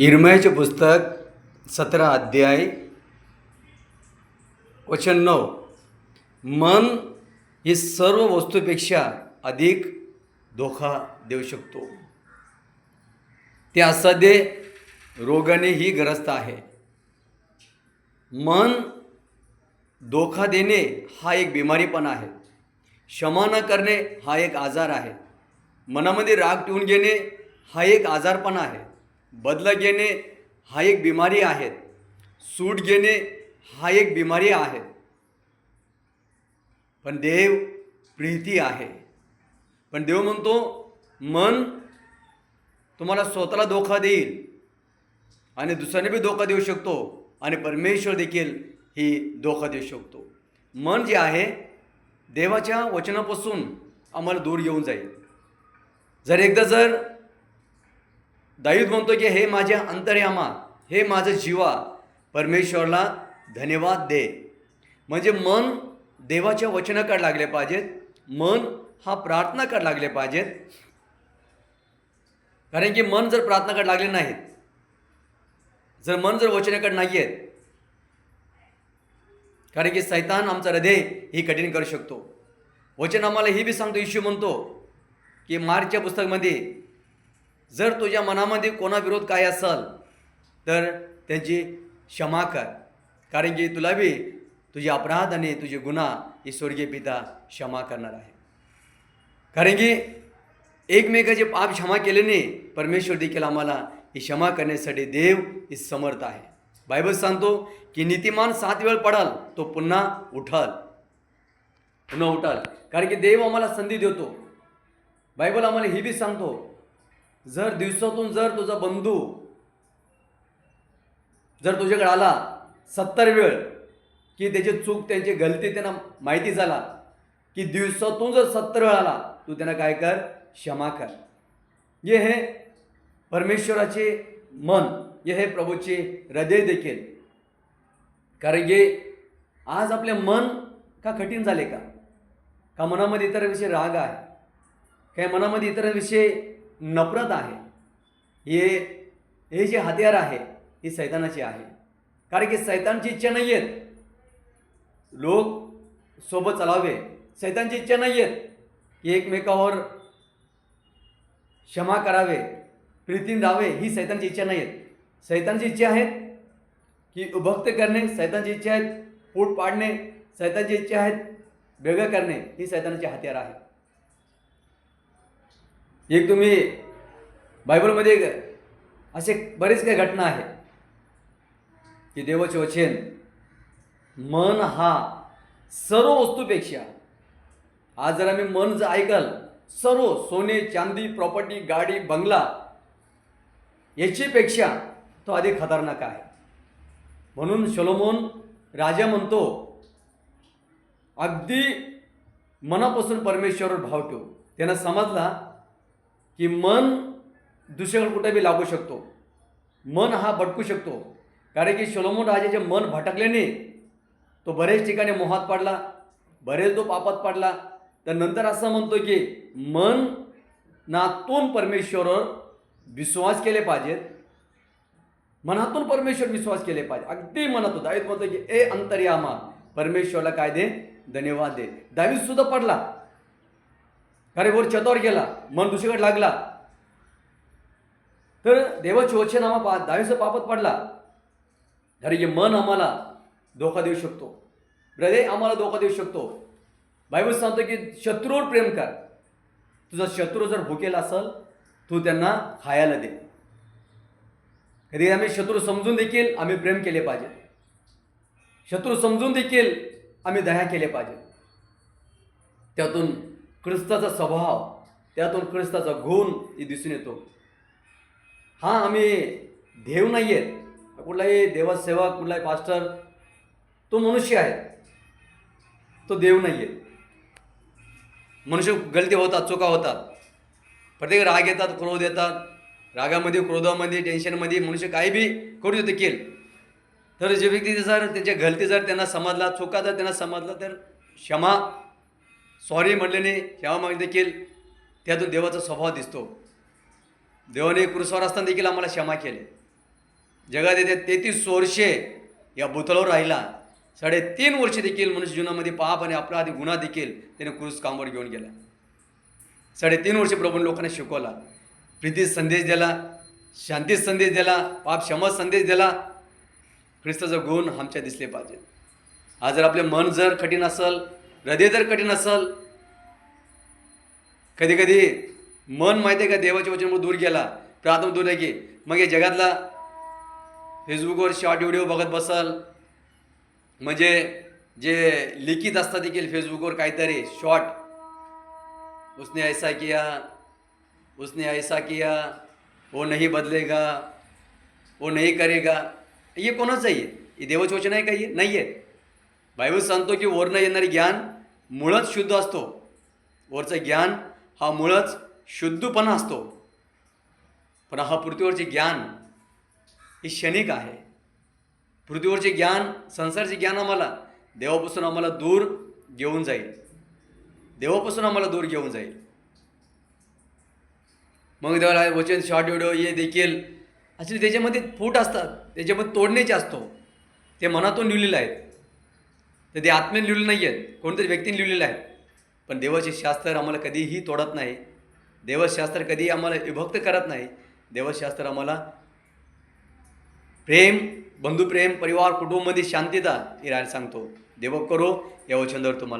इरमयाचे पुस्तक सतरा अध्याय वचन नऊ. मन ही सर्व वस्तूपेक्षा अधिक धोका देऊ शकतो. ते असाध्य रोगाने ही ग्रस्त आहे. मन धोका देणे हा एक बिमारी पण आहे. क्षमा न करणे हा एक आजार आहे. मनामध्ये राग ठेवून घेणे हा एक आजारपण आहे. बदला घेणे हा एक बिमारी आहे. सूट घेणे हा एक बिमारी आहे. पण देव प्रीती आहे. पण देव म्हणतो मन तुम्हाला स्वतःला धोका देईल आणि दुसऱ्याने बी धोका देऊ शकतो आणि परमेश्वर देखील ही धोका देऊ शकतो. मन जे आहे देवाच्या वचनापासून आम्हाला दूर येऊन जाईल. जर एकदा जर दायूद म्हणतो की हे माझ्या अंतर्यामा हे माझं जीवा परमेश्वरला धन्यवाद दे. म्हणजे मन देवाच्या वचनाकडे लागले पाहिजेत मन हा प्रार्थनाकडे लागले पाहिजेत. कारण की मन जर प्रार्थनाकडे लागले नाहीत जर मन जर वचनाकडे नाही आहेत कारण की सैतान आमचं हृदय ही कठीण करू शकतो. वचन आम्हाला ही बी सांगतो इश्यू म्हणतो की मार्चच्या पुस्तकमध्ये जर तुझ्या मनामध्ये कोणाविरोध काय असेल तर त्यांची क्षमा कर. कारण की तुला बी तुझे अपराध आणि तुझे गुन्हा ही स्वर्गीय पिता क्षमा करणार आहे. कारण की एकमेकाचे पाप क्षमा केल्याने परमेश्वर देखील आम्हाला ही क्षमा करण्यासाठी देव ही समर्थ आहे. बायबल सांगतो की नीतिमान सात वेळ पडाल तो पुन्हा उठाल. पुन्हा उठाल. कारण की देव आम्हाला संधी देतो. बायबल आम्हाला ही बी सांगतो जर दिवसातून जर तुझा बंधू जर तुझ्याकडे आला सत्तर वेळ की त्याची चूक त्यांची गलती त्यांना माहिती झाला की दिवसातून जर सत्तर वेळ आला तू त्यांना काय कर? क्षमा कर. ये हे परमेश्वराचे मन ये हे प्रभूचे हृदय देखील. कारण की आज आपले मन का कठीण झाले का? का मनामध्ये इतर विषय राग आहे? काय मनामध्ये इतर विषय नफरत आहे. हे हे जे हत्यार आहे ही सैतानाची आहे. कारण की सैतानची इच्छा नाही आहेत. लोक सोबत चालावे. सैतानची इच्छा नाही आहेत की एकमेकावर क्षमा करावे प्रीतीन राहावे ही सैतानची इच्छा नाही आहेत. सैतानची इच्छा आहेत की उभक्त करणे सैतानची इच्छा आहेत पोट पाडणे सैतानची इच्छा आहेत वेगळं करणे ही सैतानाची हत्यार आहे एक तुम्ही बायबलमध्ये असे बरेच काही घटना आहे की देवाचे वचन मन हा सर्व वस्तूपेक्षा आज जर आम्ही मन जर ऐकाल सर्व सोने चांदी प्रॉपर्टी गाडी बंगला याचीपेक्षा तो अधिक खतरनाक आहे. म्हणून शलोमोन राजा म्हणतो अगदी मनापासून परमेश्वरवर भाव ठेव. त्यांना समजला की मन दुसऱ्याकडे कुठे बी लागू शकतो. मन हा भटकू शकतो. कारण की शलोमोन राजाचे मन भटकल्याने तो बरेच ठिकाणी मोहात पडला बरेच तो पापात पडला. तर नंतर असं म्हणतो की मन नातून परमेश्वरवर विश्वास केले पाहिजेत मनातून परमेश्वर विश्वास केले पाहिजे. अगदी मनात होता. दावीत म्हणतो की ए अंतर्यामा परमेश्वरला काय दे धन्यवाद दे. दावीत सुद्धा पडला. अरे वर छतावर गेला मन दुसरीकडे लागला. तर देवाची नामा पा दावीचं पापत पडला. अरे जे मन आम्हाला धोका देऊ शकतो. हृदय आम्हाला धोका देऊ शकतो. बायबल सांगतो की शत्रूवर प्रेम कर. तुझा शत्रू जर भुकेला असेल तू त्यांना खायला दे. कधी आम्ही शत्रू समजून देखील आम्ही प्रेम केले पाहिजे. शत्रू समजून देखील आम्ही दया केले पाहिजे. त्यातून ख्रिस्ताचा स्वभाव त्यातून ख्रिस्ताचा गुण ही दिसून येतो. हा आम्ही देव नाही आहेत कुठलाही देवसेवक कुठलाही पास्टर तो मनुष्य आहे. तो देव नाही आहे मनुष्य गलती होतात चुका होतात. प्रत्येक राग येतात क्रोध येतात. रागामध्ये क्रोधामध्ये टेन्शनमध्ये मनुष्य काही बी करू देखील. तर जे व्यक्ती जर त्यांच्या गलती जर त्यांना समजला चुका जर त्यांना समजला तर क्षमा सॉरी म्हणल्याने क्षमामागे देखील त्यातून देवाचा स्वभाव दिसतो. देवाने क्रुसावर असताना देखील आम्हाला क्षमा केले. जगात येते तेहतीस वर्षे या भूतलावर राहिला. साडेतीन वर्षे देखील मनुष्य जीवनामध्ये पाप आणि अपराध गुन्हा देखील त्याने क्रूस कामावर घेऊन गेला. साडेतीन वर्षे प्रभूने लोकांना शिकवला. प्रीती संदेश दिला शांती संदेश दिला पाप क्षमा संदेश दिला. ख्रिस्ताचा गुण आमच्या दिसले पाहिजेत आज जर आपले मन जर कठीण असेल हृदय जर कठीण असेल कधी कधी मन माहिती आहे का देवाच्या वचनामुळे दूर गेला प्रार्थना दूर की मग हे जगातला फेसबुकवर शॉर्ट व्हिडिओ बघत बसल. म्हणजे जे लिखित असतात देखील फेसबुकवर काहीतरी शॉर्ट उसने ऐसा किया उसने ऐसा किया वो नहीं बदलेगा वो नहीं करेगा. हे कोणाचं आहे हे देवाचं वचन आहे का हे नाही आहे. बायबल सांगतो की वरनं येणारे ज्ञान मुळच शुद्ध असतो. वरचं ज्ञान हा मुळच शुद्धपणा असतो. पण हा पृथ्वीवरचे ज्ञान हे क्षणिक आहे. पृथ्वीवरचे ज्ञान संसारचे ज्ञान आम्हाला देवापासून आम्हाला दूर घेऊन जाईल. देवापासून आम्हाला दूर घेऊन जाईल. मग देवाला वचन शॉर्ट व्हिडिओ हे देखील. असे त्याच्यामध्ये फूट असतात. त्याच्यामध्ये तोडण्याचे असतो. ते मनातून लिहिलेलं आहेत तर ते आत्म्याने लिहिलेलं नाही आहेत. कोणतरी व्यक्तीने लिहिलेलं आहे. पण देवाचे शास्त्र आम्हाला कधीही तोडत नाही. देवशास्त्र कधीही आम्हाला विभक्त करत नाही. देवशास्त्र आम्हाला प्रेम बंधुप्रेम परिवार कुटुंबमध्ये शांतता हे राहायला सांगतो. देव करो या वचनवर तुम्हाला